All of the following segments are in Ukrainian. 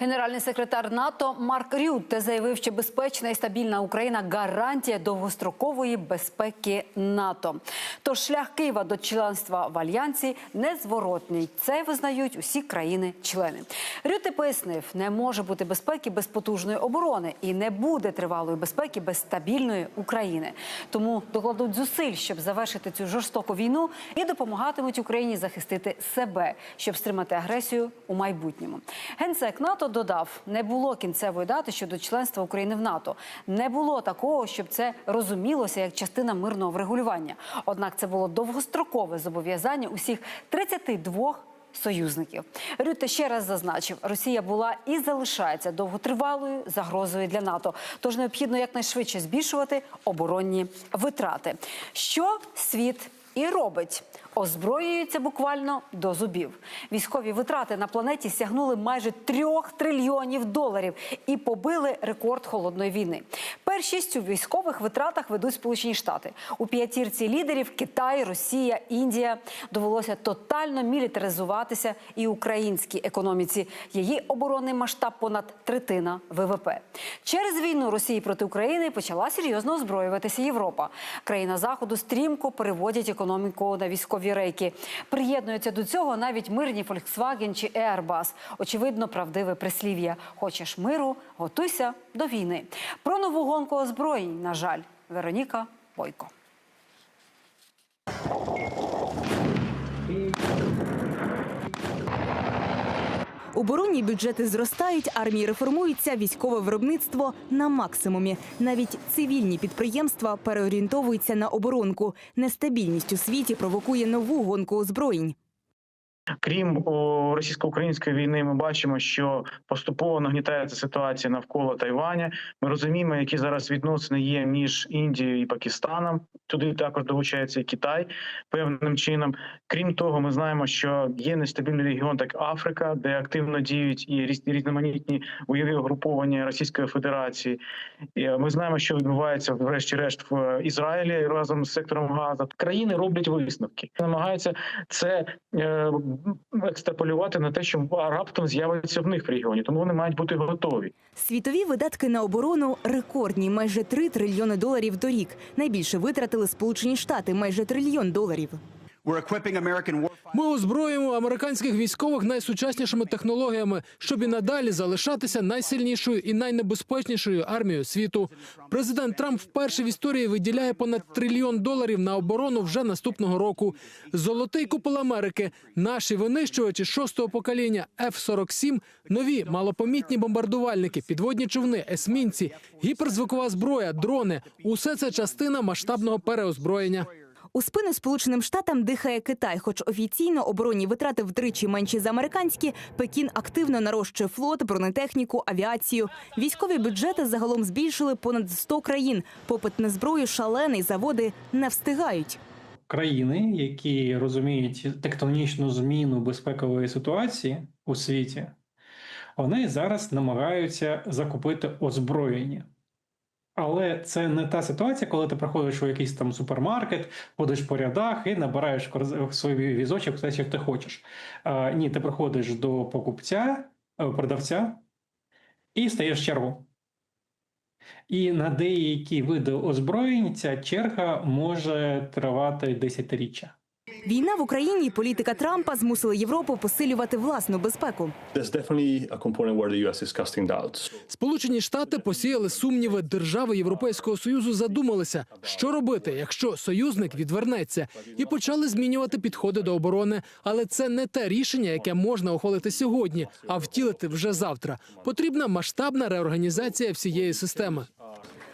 Генеральний секретар НАТО Марк Рютте заявив, що безпечна і стабільна Україна гарантія довгострокової безпеки НАТО. Тож шлях Києва до членства в альянсі незворотний. Це визнають усі країни-члени. Рютте пояснив, не може бути безпеки без потужної оборони і не буде тривалої безпеки без стабільної України. Тому докладуть зусиль, щоб завершити цю жорстоку війну і допомагатимуть Україні захистити себе, щоб стримати агресію у майбутньому. Генсек НАТО додав: не було кінцевої дати щодо членства України в НАТО. Не було такого, щоб це розумілося як частина мирного врегулювання. Однак це було довгострокове зобов'язання усіх 32 Союзників Рютте ще раз зазначив, Росія була і залишається довготривалою загрозою для НАТО. Тож необхідно якнайшвидше збільшувати оборонні витрати. Що світ і робить. Озброюється буквально до зубів. Військові витрати на планеті сягнули майже трьох трильйонів доларів і побили рекорд холодної війни. Першість у військових витратах ведуть Сполучені Штати. У п'ятірці лідерів Китай, Росія, Індія довелося тотально мілітаризуватися і українській економіці. Її оборонний масштаб понад третина ВВП. Через війну Росії проти України почала серйозно озброюватися Європа. Країна заходу стрімко переводять економіку на військові рейки. Приєднуються до цього навіть мирні Volkswagen чи Airbus. Очевидно, правдиве прислів'я. Хочеш миру, готуйся до війни. Про нову гонку озброєнь, на жаль, Вероніка Бойко. Оборонні бюджети зростають, армії реформуються, військове виробництво на максимумі. Навіть цивільні підприємства переорієнтовуються на оборонку. Нестабільність у світі провокує нову гонку озброєнь. Крім російсько-української війни, ми бачимо, що поступово нагнітається ситуація навколо Тайваня. Ми розуміємо, які зараз відносини є між Індією і Пакистаном. Туди також долучається і Китай певним чином. Крім того, ми знаємо, що є нестабільний регіон, так Африка, де активно діють і різ- різноманітні бойові угруповання Російської Федерації. Е, Ми знаємо, що відбувається врешті-решт в Ізраїлі разом з сектором Газа. Країни роблять висновки, намагаються це е, екстраполювати на те, що раптом з'явиться в них в регіоні, тому вони мають бути готові. Світові видатки на оборону рекордні майже 3 трильйони доларів до рік. Найбільше витратили Сполучені Штати майже трильйон доларів. Ми озброїмо американських військових найсучаснішими технологіями, щоб і надалі залишатися найсильнішою і найнебезпечнішою армією світу. Президент Трамп вперше в історії виділяє понад трильйон доларів на оборону вже наступного року. Золотий купол Америки, наші винищувачі шостого покоління F-47, нові малопомітні бомбардувальники, підводні човни, есмінці, гіперзвукова зброя, дрони усе це частина масштабного переозброєння. У спину Сполученим Штатам дихає Китай, хоч офіційно оборонні витрати втричі менші за американські. Пекін активно нарощує флот, бронетехніку, авіацію. Військові бюджети загалом збільшили понад 100 країн. Попит на зброю шалений, заводи не встигають. країни, які розуміють тектонічну зміну безпекової ситуації у світі, вони зараз намагаються закупити озброєння. Але це не та ситуація, коли ти приходиш у якийсь там супермаркет, ходиш по рядах і набираєш свій візочок все, що ти хочеш. А, ні, ти приходиш до покупця, е, продавця і стаєш в чергу. І на деякі види озброєнь ця черга може тривати десятиріччя. Війна в Україні і політика Трампа змусили Європу посилювати власну безпеку. Сполучені Штати посіяли сумніви. Держави Європейського союзу задумалися, що робити, якщо союзник відвернеться, і почали змінювати підходи до оборони. Але це не те рішення, яке можна ухвалити сьогодні, а втілити вже завтра. Потрібна масштабна реорганізація всієї системи.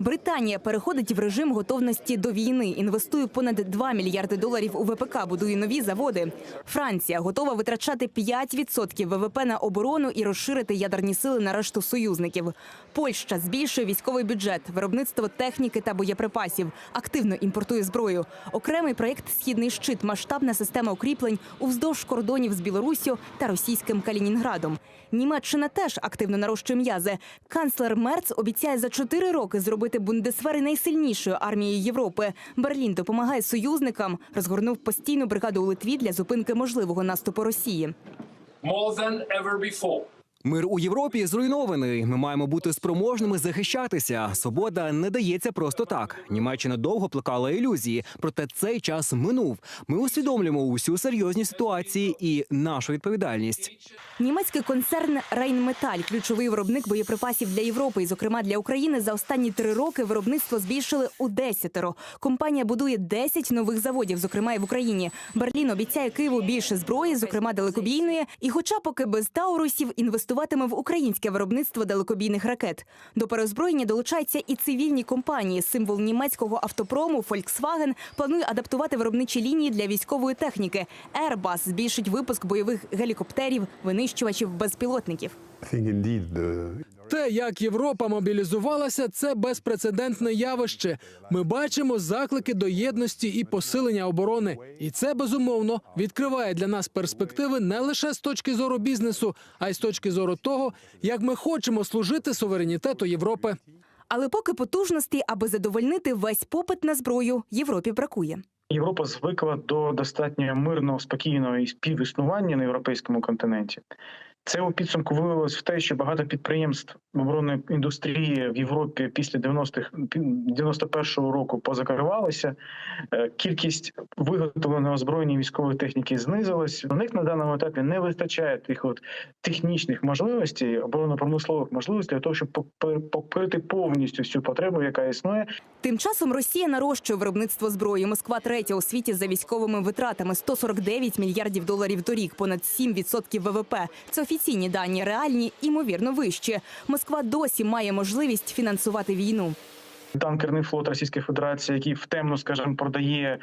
Британія переходить в режим готовності до війни. Інвестує понад 2 мільярди доларів у ВПК, будує нові заводи. Франція готова витрачати 5% ВВП на оборону і розширити ядерні сили на решту союзників. Польща збільшує військовий бюджет, виробництво техніки та боєприпасів, активно імпортує зброю. Окремий проєкт Східний щит, масштабна система укріплень уздовж кордонів з Білоруссю та російським Калінінградом. Німеччина теж активно нарощує м'язи. Канцлер Мерц обіцяє за 4 роки зробити Бундесвери найсильнішою армією Європи. Берлін допомагає союзникам. Розгорнув постійну бригаду у Литві для зупинки можливого наступу Росії. more than ever. Мир у Європі зруйнований. Ми маємо бути спроможними захищатися. Свобода не дається просто так. Німеччина довго плекала ілюзії, проте цей час минув. Ми усвідомлюємо усю серйозність ситуації і нашу відповідальність. Німецький концерн Рейнметаль, ключовий виробник боєприпасів для Європи, і, зокрема для України, за останні три роки виробництво збільшили у десятеро. Компанія будує 10 нових заводів, зокрема і в Україні. Берлін обіцяє Києву більше зброї, зокрема далекобійної. І, хоча поки без таурусів інвестуватиме в українське виробництво далекобійних ракет. До переозброєння долучаються і цивільні компанії. Символ німецького автопрому Volkswagen планує адаптувати виробничі лінії для військової техніки. Airbus збільшить випуск бойових гелікоптерів, винищувачів, безпілотників. Те, як Європа мобілізувалася, це безпрецедентне явище. Ми бачимо заклики до єдності і посилення оборони, і це безумовно відкриває для нас перспективи не лише з точки зору бізнесу, а й з точки зору того, як ми хочемо служити суверенітету Європи. Але поки потужностей, аби задовольнити весь попит на зброю, Європі бракує. Європа звикла до достатньо мирного, спокійного і співіснування на європейському континенті. Це у підсумку виявилось в те, що багато підприємств оборонної індустрії в Європі після 90-х 91-го року позакривалися. Е, Кількість виготовленої озброєння військової техніки знизилась. У них на даному етапі не вистачає тих от технічних можливостей, оборонно-промислових можливостей для того, щоб покрити повністю всю потребу, яка існує, Тим часом Росія нарощує виробництво зброї. Москва третя у світі за військовими витратами 149 мільярдів доларів торік, понад 7% ВВП. Це офіційні дані, реальні, імовірно, вищі. Москва досі має можливість фінансувати війну. танкерний флот Російської Федерації, який в темну, скажімо, продає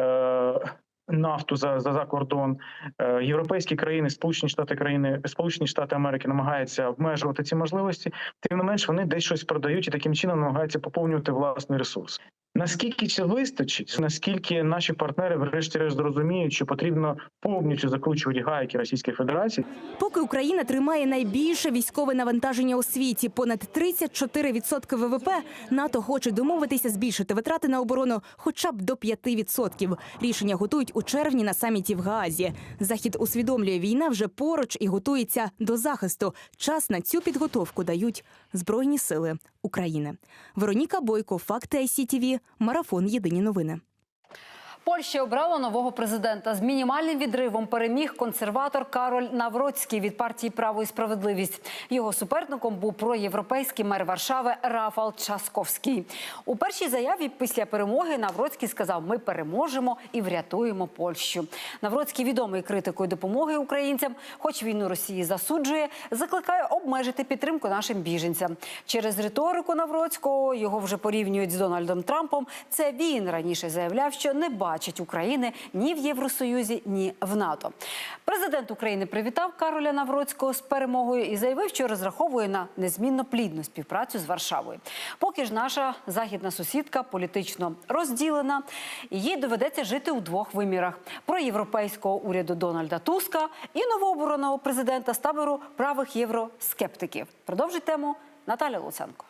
е, нафту за, за, за кордон. Е, європейські країни, Сполучені Штати країни, Сполучені Штати Америки намагаються обмежувати ці можливості. Тим не менш, вони десь щось продають і таким чином намагаються поповнювати власний ресурс. Наскільки це вистачить? Наскільки наші партнери, врешті-решт, зрозуміють, що потрібно повністю закручувати гайки Російської Федерації, Поки Україна тримає найбільше військове навантаження у світі, понад 34% ВВП, НАТО хоче домовитися збільшити витрати на оборону хоча б до 5%. Рішення готують у червні на саміті в Гаазі. Захід усвідомлює, війна вже поруч і готується до захисту. Час на цю підготовку дають Збройні сили України. Вероніка Бойко, Факти ICTV, Марафон. Єдині новини. Польща обрала нового президента з мінімальним відривом. Переміг консерватор Кароль Навроцький від партії Право і справедливість. Його суперником був проєвропейський мер Варшави Рафал Часковський. У першій заяві після перемоги Навроцький сказав: Ми переможемо і врятуємо Польщу. Навроцький відомий критикою допомоги українцям, хоч війну Росії засуджує, закликає обмежити підтримку нашим біженцям. Через риторику Навроцького його вже порівнюють з Дональдом Трампом. Це він раніше заявляв, що не бачить України ні в Євросоюзі, ні в НАТО. Президент України привітав Кароля Навроцького з перемогою і заявив, що розраховує на незмінно плідну співпрацю з Варшавою. Поки ж наша західна сусідка політично розділена, і їй доведеться жити у двох вимірах: про європейського уряду Дональда Туска і новообраного президента з табору правих євроскептиків. Продовжить тему Наталя Луценко.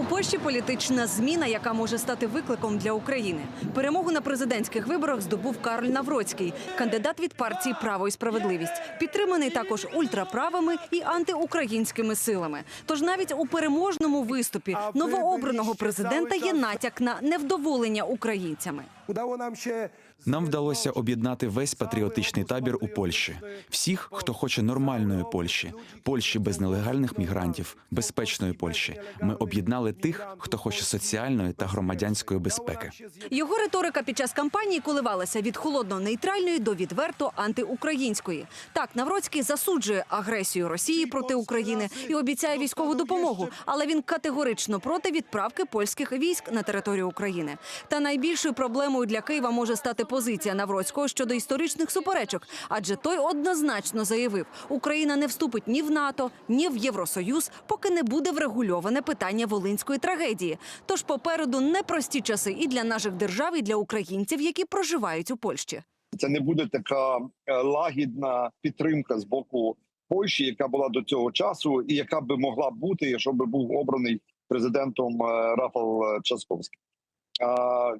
У Польщі політична зміна, яка може стати викликом для України. Перемогу на президентських виборах здобув Кароль Навроцький, кандидат від партії Право і справедливість, підтриманий також ультраправими і антиукраїнськими силами. Тож навіть у переможному виступі новообраного президента є натяк на невдоволення українцями. Udało nam się Нам вдалося об'єднати весь патріотичний табір у Польщі. Всіх, хто хоче нормальної Польщі, Польщі без нелегальних мігрантів, безпечної Польщі. Ми об'єднали тих, хто хоче соціальної та громадянської безпеки. Його риторика під час кампанії коливалася від холодно-нейтральної до відверто антиукраїнської. Так, Навроцький засуджує агресію Росії проти України і обіцяє військову допомогу, але він категорично проти відправки польських військ на територію України. Та найбільшою проблемою для Києва може стати позиція Навроцького щодо історичних суперечок, адже той однозначно заявив, Україна не вступить ні в НАТО, ні в Євросоюз, поки не буде врегульоване питання волинської трагедії. Тож попереду непрості часи і для наших держав, і для українців, які проживають у Польщі. це не буде така е, лагідна підтримка з боку Польщі, яка була до цього часу, і яка би могла бути, якщо би був обраний президентом е, Рафал Часковський.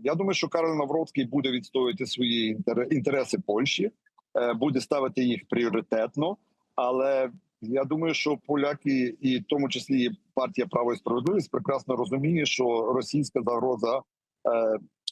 Я думаю, що Карл Навроцький буде відстоювати свої інтереси Польщі, е, буде ставити їх пріоритетно. Але я думаю, що поляки, і в тому числі партія Право і справедливість, прекрасно розуміє, що російська загроза е,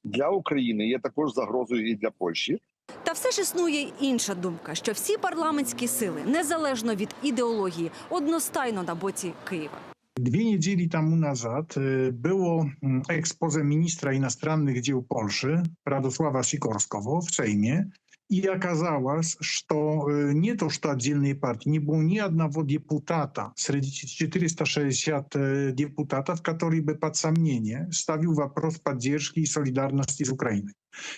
для України є також загрозою і для Польщі. Та все ж існує інша думка, що всі парламентські сили, незалежно від ідеології, одностайно на боці Києва. Dwie niedzieli temu nazad e, było mm, ekspoze ministra иностранных дел Польши Радослава Sikorskowo w Sejmie и оказалось, что э, не то, что отдельные партии, не было ни одного депутата среди 460 э, депутатов, который бы под сомнение ставил вопрос поддержки и солидарности с Украиной.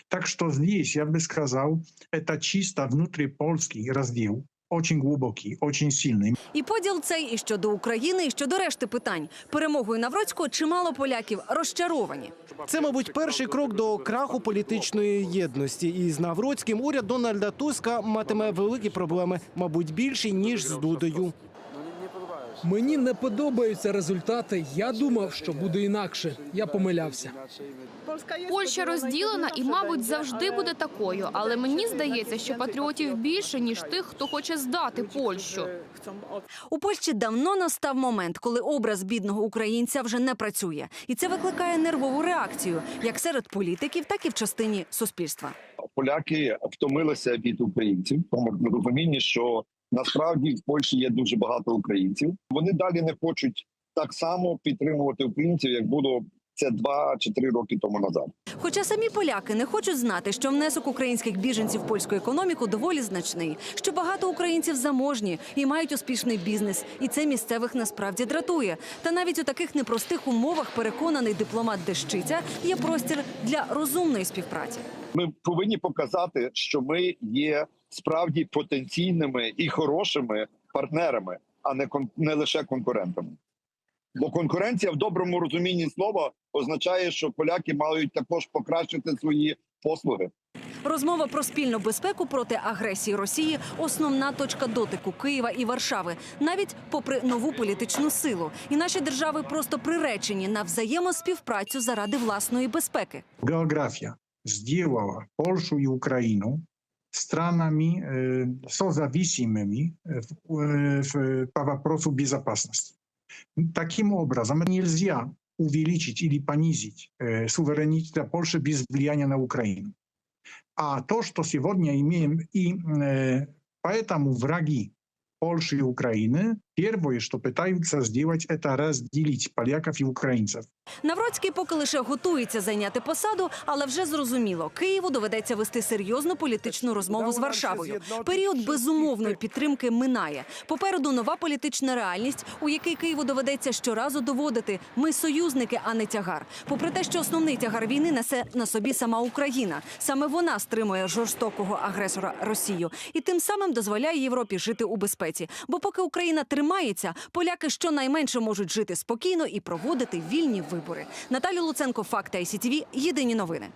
Так что здесь, я бы сказал, это чисто внутрипольский раздел, очень глубокий, очень сильный. І поділ цей і щодо України, і щодо решти питань. Перемогою Навроцького чимало поляків розчаровані. Це, мабуть, перший крок до краху політичної єдності. І з Навроцьким уряд Дональда Туска матиме великі проблеми, мабуть, більші ніж з Дудою. Мені не подобаються результати. Я думав, що буде інакше. Я помилявся. Польща розділена і, мабуть, завжди буде такою. Але мені здається, що патріотів більше ніж тих, хто хоче здати Польщу. У Польщі давно настав момент, коли образ бідного українця вже не працює, і це викликає нервову реакцію як серед політиків, так і в частині суспільства. Поляки втомилися від українців, тому розумінні, що насправді в Польщі є дуже багато українців. Вони далі не хочуть так само підтримувати українців, як було це два чи три роки тому назад. Хоча самі поляки не хочуть знати, що внесок українських біженців в польську економіку доволі значний, що багато українців заможні і мають успішний бізнес, і це місцевих насправді дратує. Та навіть у таких непростих умовах переконаний дипломат Дещиця є простір для розумної співпраці. Ми повинні показати, що ми є справді потенційними і хорошими партнерами, а не не лише конкурентами. Бо конкуренція в доброму розумінні слова означає, що поляки мають також покращити свої послуги. Розмова про спільну безпеку проти агресії Росії основна точка дотику Києва і Варшави, навіть попри нову політичну силу. І наші держави просто приречені на взаємоспівпрацю заради власної безпеки. Geografia сделала Польшу и Украину странами э, созависимыми э, в, э, в- по вопросу безопасности. Таким образом, нельзя увеличить или понизить э, суверенитет Польши без влияния на Украину. А то, что сегодня имеем, и э, поэтому враги Польши и Украины, первое, что пытаются сделать, это разделить поляков и украинцев. Навроцький поки лише готується зайняти посаду, але вже зрозуміло, Києву доведеться вести серйозну політичну розмову з Варшавою. Період безумовної підтримки минає. Попереду нова політична реальність, у якій Києву доведеться щоразу доводити: ми союзники, а не тягар. Попри те, що основний тягар війни несе на собі сама Україна. Саме вона стримує жорстокого агресора Росію і тим самим дозволяє Європі жити у безпеці. Бо поки Україна тримається, поляки щонайменше можуть жити спокійно і проводити вільні вибори. Наталі Луценко, факт ICTV, Єдині новини.